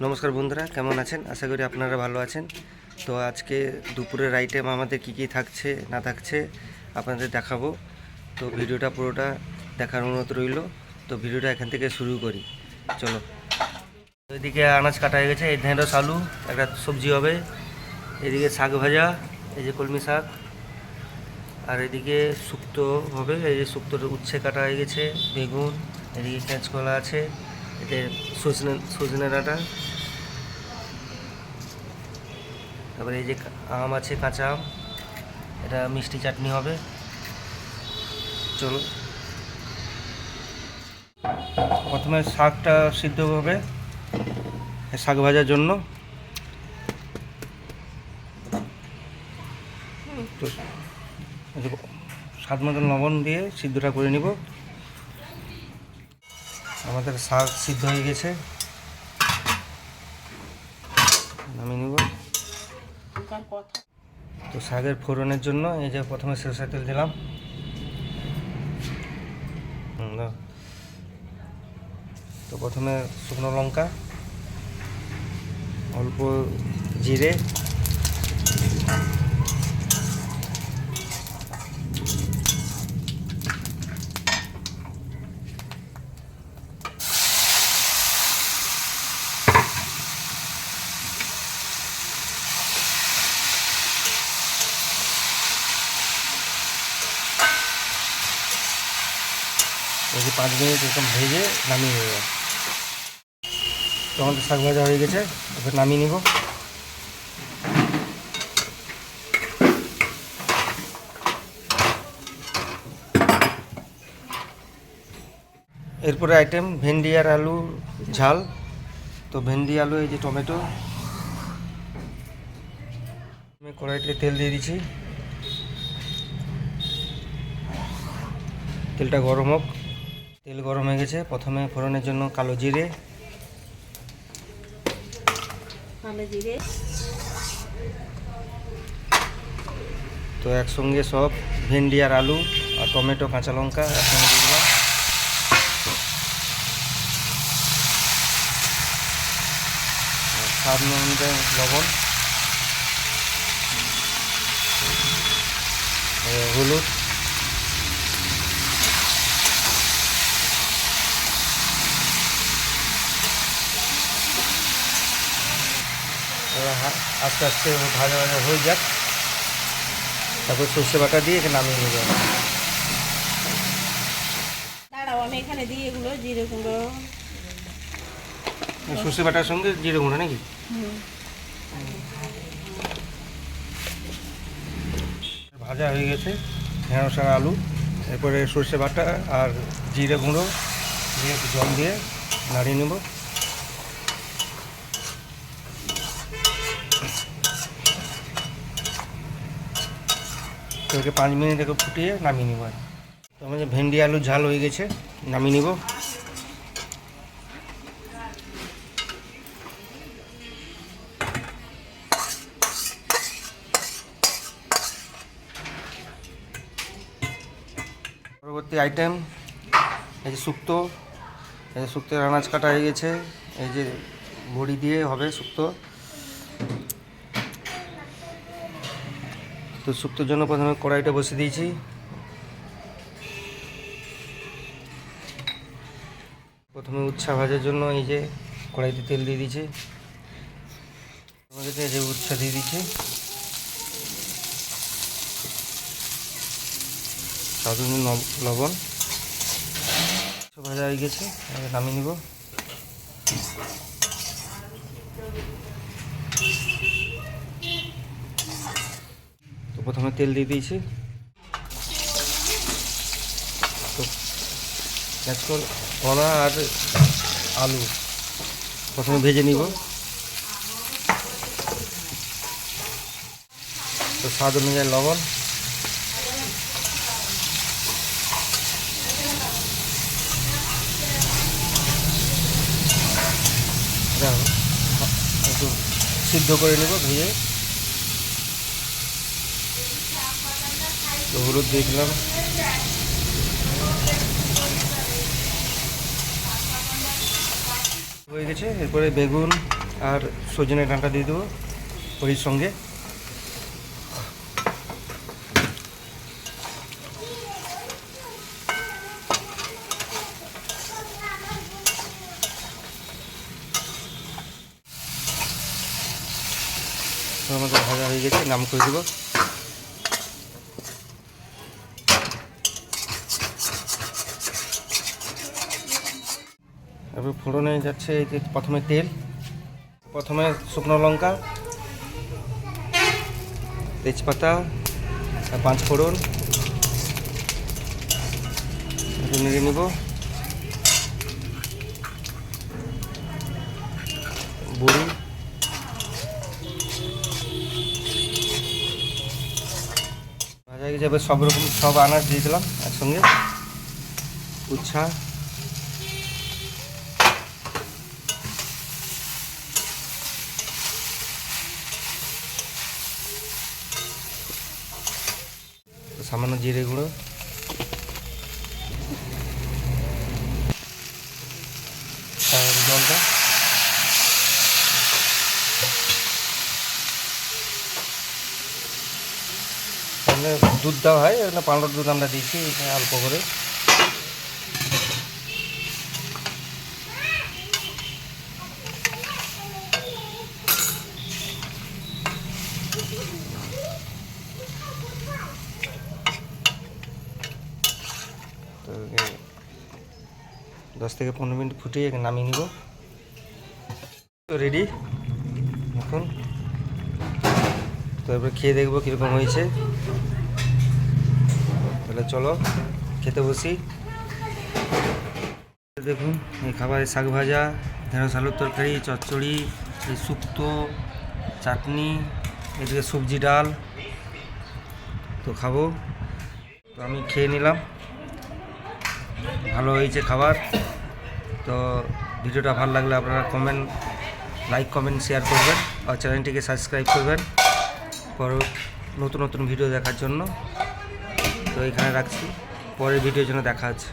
নমস্কার বন্ধুরা, কেমন আছেন? আশা করি আপনারা ভালো আছেন। তো আজকে দুপুরের আইটেম আমাদের কি কি থাকছে, না থাকছে, আপনাদের দেখাবো। তো ভিডিওটা পুরোটা দেখার অনুরোধ রইল। তো ভিডিওটা এখান থেকে শুরু করি। চলো। এদিকে আনাজ কাটা হয়ে গেছে, এই ঢেঁড়স, আলু, একটা সবজি হবে। এদিকে শাক ভাজা, এই যে কলমি শাক। আর এদিকে শুক্তো হবে, এই যে শুক্তোর উচ্ছে কাটা হয়ে গেছে, বেগুন, এদিকে কাঁচকলা আছে। এতে সজনে সজনে ডাঁটা তারপরে এই যে আম আছে, কাঁচা আম। এটা মিষ্টি চাটনি হবে। চলো প্রথমে শাকটা সিদ্ধ হবে শাক ভাজার জন্য। তো এই যে স্বাদ মতন লবণ দিয়ে সিদ্ধটা করে নিব। আমাদের শাক সিদ্ধ হয়ে গেছে। নামিয়ে নিব। তো শাকের ফোড়নের জন্য এই যে প্রথমে সরষের তেল দিলাম। তো প্রথমে শুকনো লঙ্কা, অল্প জিরে এই যে পাঁচ মিনিট এরকম ভেজে নামিয়ে নেব। তো আমাদের শাক ভাজা হয়ে গেছে, এবার নামিয়ে নিব। এরপরে আইটেম ভেন্ডি আর আলু ঝাল। তো ভেন্ডি, আলু, এই যে টমেটো। আমি কড়াইতে তেল দিয়ে দিচ্ছি। তেলটা গরম হোক। তেল গরম হয়ে গেছে। প্রথমে ফোড়নের জন্য কালো জিরে। কালো জিরে। তো একসঙ্গে সব ভেন্ডি আর আলু আর টমেটো কাঁচা লঙ্কা একসঙ্গে দিয়ে দিলাম। স্বাদ অনুযায়ী লবণ। হলুদ। আস্তে আস্তে ভাজা ভাজা হয়ে যাক। তারপর সর্ষে বাটা দিয়ে এখানে নামিয়ে নেবে। দাঁড়াও আমি এখানে দিই এগুলো জিরে গুঁড়ো। সর্ষে বাটার সঙ্গে জিরে গুঁড়ো নাকি? ভাজা হয়ে গেছে ঢেঁড়স আর আলু। এরপরে সর্ষে বাটা আর জিরে গুঁড়ো। দিয়ে জল দিয়ে নাড়িয়ে নেব। তো একে পাঁচ মিনিট একটু ফুটিয়ে নামিয়ে নেব আর। তো আমাদের ভেন্ডি আলু ঝাল হয়ে গেছে, নামিয়ে নেব। পরবর্তী আইটেম এই যে শুক্তো, এই যে শুক্তোর আনাজ কাটা হয়ে গেছে, এই যে বড়ি দিয়ে হবে শুক্তো। তো শুক্তোর জন্য প্রথমে কড়াইটা বসিয়ে দিয়েছি। প্রথমে উচ্ছা ভাজার জন্য এই যে কড়াইতে তেল দিয়ে দিয়েছি। তোমাদের এই যে উচ্ছা দিয়ে দিয়েছি। নব- লবণ। ভাজা হয়ে গেছে নামিয়ে নিব। প্রথমে তেল দিয়ে দিয়েছি। তো আজকাল কলা আর আলু প্রথমে ভেজে নিব। তো স্বাদ অনুযায়ী লবণ। একটু সিদ্ধ করে নেব, ভেজে তো হলুদ দেখলাম হয়ে গেছে, এরপরে বেগুন আর সজনে ডাঁটা দিয়ে দেবো ওই সঙ্গে। আমাদের ভাজা হয়ে গেছে, নাম করে দেবো। এবার ফোড়নে যাচ্ছে এই যে প্রথমে তেল, প্রথমে শুকনো লঙ্কা, তেজপাতা, পাঁচ ফোড়ন নেড়ে নেব। বড়ি। ভাজা যাবে সব রকম, সব আনাজ দিয়ে দিলাম একসঙ্গে। উচ্ছা। সামান্য জিরে গুঁড়ো। জলটা। দুধ দেওয়া হয় দুধ আমরা দিয়েছি অল্প করে তো এ দশ থেকে পনেরো মিনিট ফুটিয়ে নামিয়ে নিব। তো রেডি এখন। তো এবার খেয়ে দেখব কীরকম হয়েছে। তাহলে চলো, খেতে বসি। দেখুন, এই খাবারে শাক ভাজা, ঢেঁড়স আলুর তরকারি, চচ্চড়ি, এই শুক্তো, চাটনি, এদিকে সবজি ডাল। তো খাব। তো আমি খেয়ে নিলাম। ভালো হয়েছে খাবার। তো ভিডিওটা ভালো লাগলে আপনারা কমেন্ট লাইক কমেন্ট শেয়ার করবেন আর চ্যানেলটিকে সাবস্ক্রাইব করবেন পর নতুন নতুন ভিডিও দেখার জন্য। তো এখানে রাখছি। পরের ভিডিওর জন্য দেখা আছে